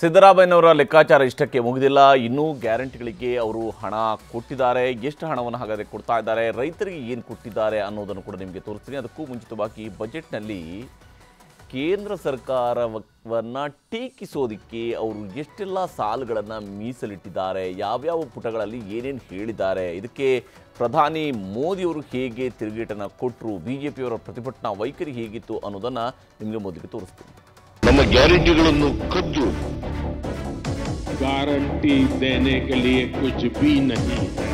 ಸಿದ್ದರಾಮಯ್ಯನವರ ಲೆಕ್ಕಾಚಾರ ಇಷ್ಟಕ್ಕೆ ಮುಗಿದಿಲ್ಲ. ಇನ್ನೂ ಗ್ಯಾರಂಟಿಗಳಿಗೆ ಅವರು ಹಣ ಕೊಟ್ಟಿದ್ದಾರೆ. ಎಷ್ಟು ಹಣವನ್ನು ಹಾಗಾದರೆ ಕೊಡ್ತಾ ಇದ್ದಾರೆ? ರೈತರಿಗೆ ಏನು ಕೊಟ್ಟಿದ್ದಾರೆ ಅನ್ನೋದನ್ನು ಕೂಡ ನಿಮಗೆ ತೋರಿಸ್ತೀನಿ. ಅದಕ್ಕೂ ಮುಂಚಿತವಾಗಿ ಬಜೆಟ್ನಲ್ಲಿ ಕೇಂದ್ರ ಸರ್ಕಾರವನ್ನು ಟೀಕಿಸೋದಕ್ಕೆ ಅವರು ಎಷ್ಟೆಲ್ಲ ಸಾಲುಗಳನ್ನು ಮೀಸಲಿಟ್ಟಿದ್ದಾರೆ? ಯಾವ್ಯಾವ ಪುಟಗಳಲ್ಲಿ ಏನೇನು ಹೇಳಿದ್ದಾರೆ? ಇದಕ್ಕೆ ಪ್ರಧಾನಿ ಮೋದಿಯವರು ಹೇಗೆ ತಿರುಗೇಟನ್ನು ಕೊಟ್ಟರು ಬಿ ಜೆ ಪಿಯವರ ಪ್ರತಿಭಟನಾ ವೈಖರಿ ಹೇಗಿತ್ತು ಅನ್ನೋದನ್ನು ನಿಮಗೆ ಮೊದಲಿಗೆ ತೋರಿಸ್ತೀನಿ. ನಮ್ಮ ಗ್ಯಾರಂಟಿಗಳನ್ನು ಕದ್ದು गारंटी देने के लिए कुछ भी नहीं है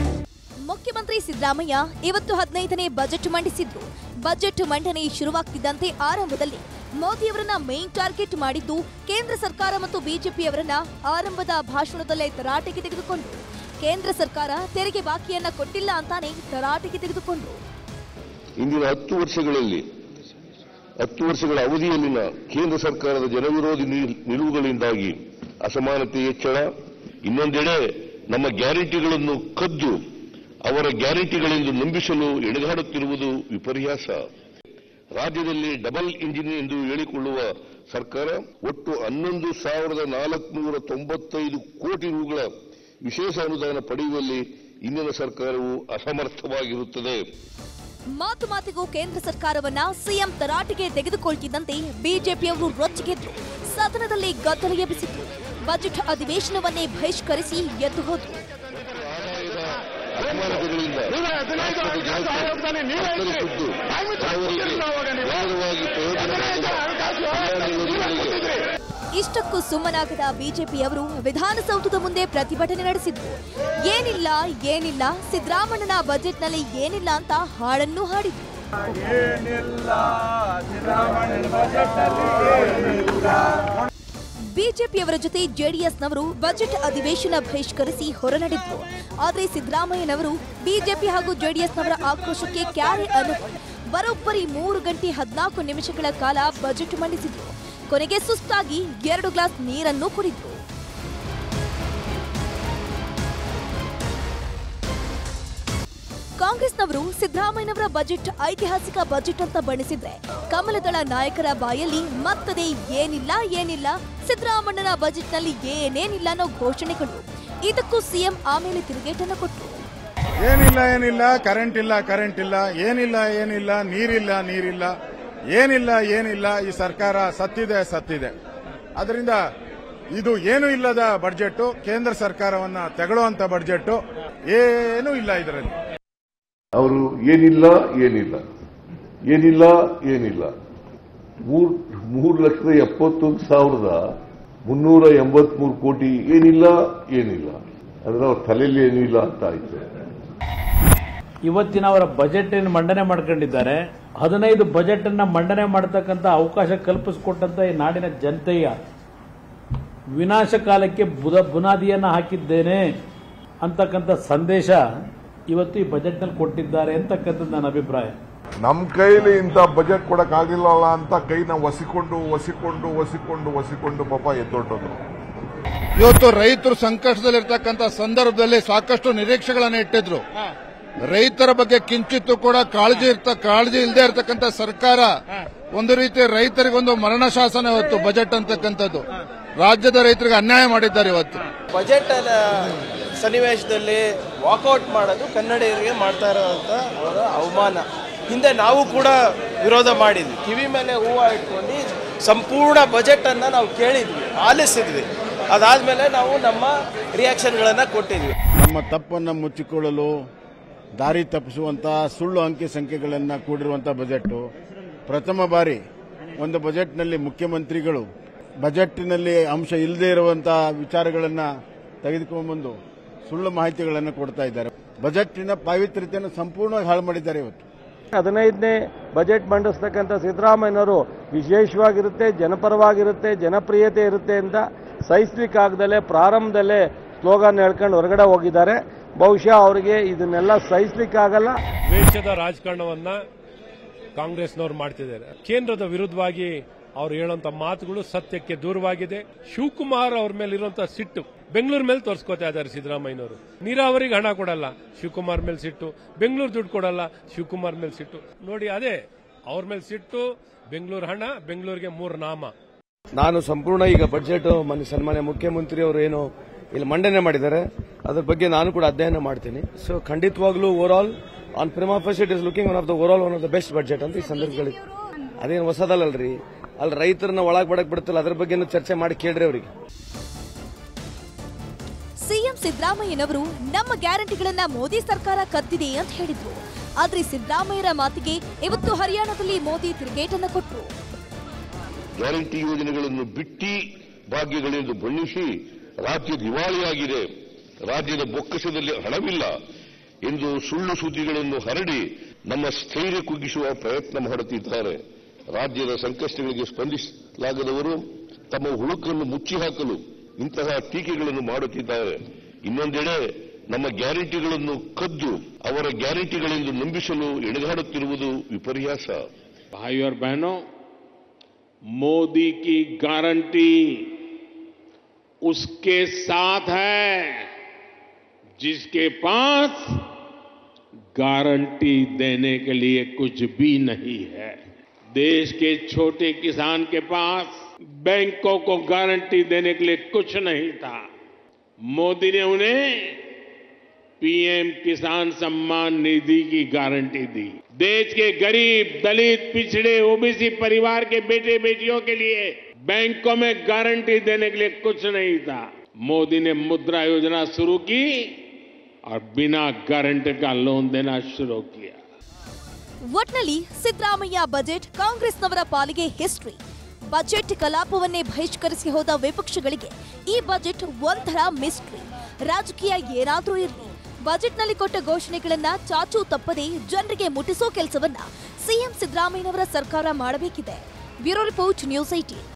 ಮುಖ್ಯಮಂತ್ರಿ ಸಿದ್ದರಾಮಯ್ಯ ಇವತ್ತು ಹದಿನೈದನೇ ಬಜೆಟ್ ಮಂಡಿಸಿದ್ರು ಬಜೆಟ್ ಮಂಡನೆ ಶುರುವಾಗ್ತಿದ್ದಂತೆ ಆರಂಭದಲ್ಲಿ ಮೋದಿಯವರನ್ನ ಮೇನ್ ಟಾರ್ಗೆಟ್ ಮಾಡಿದ್ದು ಕೇಂದ್ರ ಸರ್ಕಾರ ಮತ್ತು ಬಿಜೆಪಿಯವರನ್ನ ಆರಂಭದ ಭಾಷಣದಲ್ಲೇ ತರಾಟೆಗೆ ತೆಗೆದುಕೊಂಡ್ರು ಕೇಂದ್ರ ಸರ್ಕಾರ ತೆರಿಗೆ ಬಾಕಿಯನ್ನ ಕೊಟ್ಟಿಲ್ಲ ಅಂತಾನೆ ತರಾಟೆಗೆ ತೆಗೆದುಕೊಂಡ್ರು ಇಂದಿನ ಹತ್ತು ವರ್ಷಗಳಲ್ಲಿ ಹತ್ತು ವರ್ಷಗಳ ಅವಧಿಯಲ್ಲಿನ ಕೇಂದ್ರ ಸರ್ಕಾರದ ಜನವಿರೋಧಿ ನಿಲ್- ನಿಲುವುಗಳಿಂದಾಗಿ ಅಸಮಾನತೆ ಹೆಚ್ಚಳ ಇನ್ನೊಂದೆಡೆ ನಮ್ಮ ಗ್ಯಾರಂಟಿಗಳನ್ನು ಕದ್ದು ಅವರ ಗ್ಯಾರಂಟಿಗಳೆಂದು ನಂಬಿಸಲು ಎಡಗಾಡುತ್ತಿರುವುದು ವಿಪರ್ಯಾಸ. ರಾಜ್ಯದಲ್ಲಿ ಡಬಲ್ ಇಂಜಿನ್ ಎಂದು ಹೇಳಿಕೊಳ್ಳುವ ಸರ್ಕಾರ ಒಟ್ಟು ಹನ್ನೊಂದು ಸಾವಿರದ ನಾಲ್ಕುನೂರ ತೊಂಬತ್ತೈದು ಕೋಟಿ ರೂಗಳ ವಿಶೇಷ ಅನುದಾನ ಪಡೆಯುವಲ್ಲಿ ಇಂದಿನ ಸರ್ಕಾರವು ಅಸಮರ್ಥವಾಗಿರುತ್ತದೆ. ಮಾತು ಮಾತಿಗೂ ಕೇಂದ್ರ ಸರ್ಕಾರವನ್ನ ಸಿಎಂ ತರಾಟೆಗೆ ತೆಗೆದುಕೊಳ್ತಿದ್ದಂತೆ ಬಿಜೆಪಿಯವರು ರೊಚ್ಚಿಗೆದ್ರು. ಸದನದಲ್ಲಿ ಗದ್ದಲ ಎಬ್ಬಿಸಿದ್ರು ಬಜೆಟ್ ಅಧಿವೇಶನವನ್ನೇ ಬಹಿಷ್ಕರಿಸಿ ಎದ್ದು ಹೋದರು ಇಷ್ಟಕ್ಕೂ ಸುಮ್ಮನಾಗದ ಬಿಜೆಪಿಯವರು ವಿಧಾನಸೌಧದ ಮುಂದೆ ಪ್ರತಿಭಟನೆ ನಡೆಸಿದ್ರು. ಏನಿಲ್ಲ ಏನಿಲ್ಲ, ಸಿದ್ದರಾಮಣ್ಣನ ಬಜೆಟ್ನಲ್ಲಿ ಏನಿಲ್ಲ ಅಂತ ಹಾಡನ್ನು ಹಾಡಿದ್ರು. ಬಿಜೆಪಿಯವರ ಜೊತೆ ಜೆಡಿಎಸ್ನವರು ಬಜೆಟ್ ಅಧಿವೇಶನ ಬಹಿಷ್ಕರಿಸಿ ಹೊರನಡೆದರು. ಆದರೆ ಸಿದ್ದರಾಮಯ್ಯನವರು ಬಿಜೆಪಿ ಹಾಗೂ ಜೆಡಿಎಸ್ನವರ ಆಕ್ರೋಶಕ್ಕೆ ಕ್ಯಾರೆ ಅನುಭವ ಬರೋಬ್ಬರಿ ಮೂರು ಗಂಟೆ ಹದಿನಾಲ್ಕು ನಿಮಿಷಗಳ ಕಾಲ ಬಜೆಟ್ ಮಂಡಿಸಿದ್ರು. ಕೊನೆಗೆ ಸುಸ್ತಾಗಿ ಎರಡು ಗ್ಲಾಸ್ ನೀರನ್ನು ಕುಡಿದ್ರು. ಕಾಂಗ್ರೆಸ್ನವರು ಸಿದ್ದರಾಮಯ್ಯನವರ ಬಜೆಟ್ ಐತಿಹಾಸಿಕ ಬಜೆಟ್ ಅಂತ ಬಣ್ಣಿಸಿದ್ರೆ ಕಮಲದಳ ನಾಯಕರ ಬಾಯಲ್ಲಿ ಮತ್ತದೇ ಏನಿಲ್ಲ ಏನಿಲ್ಲ. ಸಿದ್ದರಾಮಣ್ಣನ ಬಜೆಟ್ನಲ್ಲಿ ಏನೇನಿಲ್ಲ ಅನ್ನೋ ಘೋಷಣೆಗಳು ಇದಕ್ಕೂ ಸಿಎಂ ಆಮೇಲೆ ತಿರುಗೇಟನ್ನು ಕೊಟ್ಟರು ಏನಿಲ್ಲ ಏನಿಲ್ಲ. ಕರೆಂಟ್ ಇಲ್ಲ ಕರೆಂಟ್ ಇಲ್ಲ. ಏನಿಲ್ಲ ಏನಿಲ್ಲ. ನೀರಿಲ್ಲ ನೀರಿಲ್ಲ. ಏನಿಲ್ಲ ಏನಿಲ್ಲ. ಈ ಸರ್ಕಾರ ಸತ್ತಿದೆ ಸತ್ತಿದೆ. ಅದರಿಂದ ಇದು ಏನೂ ಇಲ್ಲದ ಬಡ್ಜೆಟ್ ಕೇಂದ್ರ ಸರ್ಕಾರವನ್ನ ತೆಗಳುವಂತ ಬಡ್ಜೆಟ್ ಏನೂ ಇಲ್ಲ ಇದರಲ್ಲಿ. ಅವರು ಏನಿಲ್ಲ ಏನಿಲ್ಲ. ಏನಿಲ್ಲ ಏನಿಲ್ಲ. ಮೂರ್, ಮೂರು ಲಕ್ಷದ ಎಪ್ಪತ್ತೊಂದು ಸಾವಿರದ ಮುನ್ನೂರ ಎಂಬತ್ಮೂರು ಕೋಟಿ ಏನಿಲ್ಲ ಏನಿಲ್ಲ. ಅದರ ಅವ್ರ ತಲೆಯಲ್ಲಿ ಏನಿಲ್ಲ ಅಂತ ಆಯ್ತು. ಇವತ್ತಿನ ಅವರ ಬಜೆಟ್ ಮಂಡನೆ ಮಾಡ್ಕೊಂಡಿದ್ದಾರೆ, ಹದಿನೈದು ಬಜೆಟ್ ಅನ್ನ ಮಂಡನೆ ಮಾಡತಕ್ಕಂತ ಅವಕಾಶ ಕಲ್ಪಿಸಿಕೊಟ್ಟಂತ ಈ ನಾಡಿನ ಜನತೆಯ ವಿನಾಶ ಕಾಲಕ್ಕೆ ಬುನಾದಿಯನ್ನ ಹಾಕಿದ್ದೇನೆ ಅಂತಕ್ಕಂಥ ಸಂದೇಶ ಇವತ್ತು ಈ ಬಜೆಟ್ನಲ್ಲಿ ಕೊಟ್ಟಿದ್ದಾರೆ ಅಂತಕ್ಕಂಥದ್ದು ನನ್ನ ಅಭಿಪ್ರಾಯ. ನಮ್ಮ ಕೈಲಿ ಇಂಥ ಬಜೆಟ್ ಕೊಡಕ್ ಆಗಿಲ್ಲಲ್ಲ ಅಂತ ಕೈನ ಒಸಿಕೊಂಡು ಒಸಿಕೊಂಡು ಒಸಿಕೊಂಡು ಒಸಿಕೊಂಡು ಪಾಪ ಎದ್ದೊಟ್ಟದ್ರು ಇವತ್ತು ರೈತರು ಸಂಕಷ್ಟದಲ್ಲಿರ್ತಕ್ಕಂಥ ಸಂದರ್ಭದಲ್ಲಿ ಸಾಕಷ್ಟು ನಿರೀಕ್ಷೆಗಳನ್ನು ಇಟ್ಟಿದ್ರು. ರೈತರ ಬಗ್ಗೆ ಕಿಂಚಿತ್ತು ಕೂಡ ಕಾಳಜಿ ಇರ್ತ ಕಾಳಜಿ ಇಲ್ಲದೆ ಇರತಕ್ಕಂಥ ಸರ್ಕಾರ ಒಂದು ರೀತಿ ರೈತರಿಗೊಂದು ಮರಣ ಶಾಸನ ಇವತ್ತು ಬಜೆಟ್ ಅಂತಕ್ಕಂಥದ್ದು. ರಾಜ್ಯದ ರೈತರಿಗೆ ಅನ್ಯಾಯ ಮಾಡಿದ್ದಾರೆ ಇವತ್ತು. ಬಜೆಟ್ ಸನ್ನಿವೇಶದಲ್ಲಿ ವಾಕೌಟ್ ಮಾಡೋದು ಕನ್ನಡಿಗರಿಗೆ ಮಾಡ್ತಾ ಇರೋವಂಥ ಅವರ ಅವಮಾನ. ಹಿಂದೆ ನಾವು ಕೂಡ ವಿರೋಧ ಮಾಡಿದ್ವಿ. ಕಿವಿ ಮೇಲೆ ಹೂವು ಇಟ್ಕೊಂಡು ಸಂಪೂರ್ಣ ಬಜೆಟನ್ನು ನಾವು ಕೇಳಿದ್ವಿ, ಆಲಿಸಿದ್ವಿ. ಅದಾದಮೇಲೆ ನಾವು ನಮ್ಮ ರಿಯಾಕ್ಷನ್ಗಳನ್ನು ಕೊಟ್ಟಿದ್ವಿ. ನಮ್ಮ ತಪ್ಪನ್ನು ಮುಚ್ಚಿಕೊಳ್ಳಲು, ದಾರಿ ತಪ್ಪಿಸುವಂಥ ಸುಳ್ಳು ಅಂಕಿ ಸಂಖ್ಯೆಗಳನ್ನು ಕೂಡಿರುವಂಥ ಬಜೆಟ್ಟು ಪ್ರಥಮ ಬಾರಿ ಒಂದು ಬಜೆಟ್ನಲ್ಲಿ ಮುಖ್ಯಮಂತ್ರಿಗಳು ಬಜೆಟ್ನಲ್ಲಿ ಅಂಶ ಇಲ್ಲದೇ ಇರುವಂಥ ವಿಚಾರಗಳನ್ನು ತೆಗೆದುಕೊಂಡ್ಬಂದು ಸುಳ್ಳು ಮಾಹಿತಿಗಳನ್ನು ಕೊಡ್ತಾ ಇದ್ದಾರೆ. ಬಜೆಟ್ನ ಪಾವಿತ್ರ್ಯತೆಯನ್ನು ಸಂಪೂರ್ಣವಾಗಿ ಹಾಳು ಮಾಡಿದ್ದಾರೆ ಇವತ್ತು. ಹದಿನೈದನೇ ಬಜೆಟ್ ಮಂಡಿಸ್ತಕ್ಕಂಥ ಸಿದ್ದರಾಮಯ್ಯನವರು ವಿಶೇಷವಾಗಿರುತ್ತೆ ಜನಪರವಾಗಿರುತ್ತೆ ಜನಪ್ರಿಯತೆ ಇರುತ್ತೆ ಅಂತ ಸಹಿಸ್ಲಿಕ್ಕಾಗದಲ್ಲೇ ಪ್ರಾರಂಭದಲ್ಲೇ ಸ್ಲೋಗನ್ ಹೇಳ್ಕೊಂಡು ಹೊರಗಡೆ ಹೋಗಿದ್ದಾರೆ. ಬಹುಶಃ ಅವರಿಗೆ ಇದನ್ನೆಲ್ಲ ಸಹಿಸ್ಲಿಕ್ಕಾಗಲ್ಲ ದೇಶದ ರಾಜಕಾರಣವನ್ನ ಕಾಂಗ್ರೆಸ್ನವ್ರು ಮಾಡ್ತಿದ್ದಾರೆ. ಕೇಂದ್ರದ ವಿರುದ್ಧವಾಗಿ ಅವ್ರು ಹೇಳುವಂತ ಮಾತುಗಳು ಸತ್ಯಕ್ಕೆ ದೂರವಾಗಿದೆ. ಶಿವಕುಮಾರ್ ಅವ್ರ ಮೇಲೆ ಇರುವಂತ ಸಿಟ್ಟು ಬೆಂಗಳೂರು ಮೇಲೆ ತೋರಿಸ್ಕೋತಾ ಇದ್ದಾರೆ ಸಿದ್ದರಾಮಯ್ಯನವರು. ನೀರಾವರಿಗೆ ಹಣ ಕೊಡಲ್ಲ. ಶಿವಕುಮಾರ್ ಮೇಲೆ ಸಿಟ್ಟು. ಬೆಂಗಳೂರು ದುಡ್ಡು ಕೊಡಲ್ಲ. ಶಿವಕುಮಾರ್ ಮೇಲೆ ಸಿಟ್ಟು. ನೋಡಿ, ಅದೇ, ಅವ್ರ ಮೇಲೆ ಸಿಟ್ಟು, ಬೆಂಗಳೂರು ಹಣ, ಬೆಂಗಳೂರಿಗೆ ಮೂರು ನಾಮ. ನಾನು ಸಂಪೂರ್ಣ ಈಗ ಬಜೆಟ್, ಮನೆ ಸನ್ಮಾನ್ಯ ಮುಖ್ಯಮಂತ್ರಿ ಅವರು ಏನು ಇಲ್ಲಿ ಮಂಡನೆ ಮಾಡಿದ್ದಾರೆ. ಅದ್ರ ಬಗ್ಗೆ ನಾನು ಕೂಡ ಅಧ್ಯಯನ ಮಾಡ್ತೀನಿ. ಸೊ ಖಂಡಿತವಾಗ್ಲೂ overall on prima facie it is looking one of the overall one of the best budget ಅಂತ ಈ ಸಂದರ್ಭದಲ್ಲಿ ಅದೇನು ಹೊಸದಲ್ಲಲ್ರಿ? ಅಲ್ಲಿ ರೈತರನ್ನ ಒಳಗೆ ಬಡಕ್ ಬಿಡ್ತಲ್ಲ. ಅದ್ರ ಬಗ್ಗೆ ಚರ್ಚೆ ಮಾಡಿ ಕೇಳ್ರಿ ಅವರಿಗೆ. ಸಿದ್ದರಾಮಯ್ಯನವರು ನಮ್ಮ ಗ್ಯಾರಂಟಿಗಳನ್ನ ಮೋದಿ ಸರ್ಕಾರ ಕದ್ದಿದೆ ಅಂತ ಹೇಳಿದ್ರು. ಆದ್ರೆ ಸಿದ್ದರಾಮಯ್ಯರ ಮಾತಿಗೆ ಇವತ್ತು ಹರಿಯಾಣದಲ್ಲಿ ಮೋದಿ ತಿರುಗೇಟನ್ನು ಕೊಟ್ಟರು ಗ್ಯಾರಂಟಿ ಯೋಜನೆಗಳನ್ನು ಬಿಟ್ಟಿ ಭಾಗ್ಯಗಳೆಂದು ಬಣ್ಣಿಸಿ ರಾಜ್ಯ ದಿವಾಳಿಯಾಗಿದೆ ರಾಜ್ಯದ ಬೊಕ್ಕಸದಲ್ಲಿ ಹಣವಿಲ್ಲ ಎಂದು ಸುಳ್ಳು ಸುದ್ದಿಗಳನ್ನು ಹರಡಿ ನಮ್ಮ ಸ್ಥೈರ್ಯ ಕುಗ್ಗಿಸುವ ಪ್ರಯತ್ನ ಮಾಡುತ್ತಿದ್ದಾರೆ. ರಾಜ್ಯದ ಸಂಕಷ್ಟಗಳಿಗೆ ಸ್ಪಂದಿಸಲಾಗದವರು ತಮ್ಮ ಹುಳುಕನ್ನು ಮುಚ್ಚಿ ಹಾಕಲು ಇಂತಹ ಟೀಕೆಗಳನ್ನು ಮಾಡುತ್ತಿದ್ದಾರೆ. ಇನ್ನೊಂದೆಡೆ ನಮ್ಮ ಗ್ಯಾರಂಟಿಗಳನ್ನು ಕದ್ದು ಅವರ ಗ್ಯಾರಂಟಿಗಳೆಂದು ನಂಬಿಸಲು ಎಣೆದಾಡುತ್ತಿರುವುದು ವಿಪರ್ಯಾಸ भाई और बहनों मोदी की गारंटी उसके साथ है जिसके पास गारंटी देने के लिए कुछ भी नहीं है देश के छोटे किसान के पास बैंकों को गारंटी देने के लिए कुछ नहीं था मोदी ने उन्हें पीएम किसान सम्मान निधि की गारंटी दी देश के गरीब दलित पिछड़े ओबीसी परिवार के बेटे बेटियों के लिए बैंकों में गारंटी देने के लिए कुछ नहीं था मोदी ने मुद्रा योजना शुरू की और बिना गारंटी का लोन देना शुरू किया ಒಟ್ನಲ್ಲಿ ಸಿದ್ದರಾಮಯ್ಯ ಬಜೆಟ್ ಕಾಂಗ್ರೆಸ್ನವರ ಪಾಲಿಗೆ ಹಿಸ್ಟ್ರಿ ಬಜೆಟ್ ಕಲಾಪವನ್ನೇ ಬಹಿಷ್ಕರಿಸಿ ಹೋದ ವಿಪಕ್ಷಗಳಿಗೆ ಈ ಬಜೆಟ್ ಒಂಥರ ಮಿಸ್ಟ್ರಿ ರಾಜಕೀಯ ಏನಾದರೂ ಇರಲಿ. ಬಜೆಟ್ನಲ್ಲಿ ಕೊಟ್ಟ ಘೋಷಣೆಗಳನ್ನ ಚಾಚೂ ತಪ್ಪದೆ ಜನರಿಗೆ ಮುಟ್ಟಿಸೋ ಕೆಲಸವನ್ನ ಸಿಎಂ ಸಿದ್ದರಾಮಯ್ಯನವರ ಸರ್ಕಾರ ಮಾಡಬೇಕಿದೆ. Bureau report news IT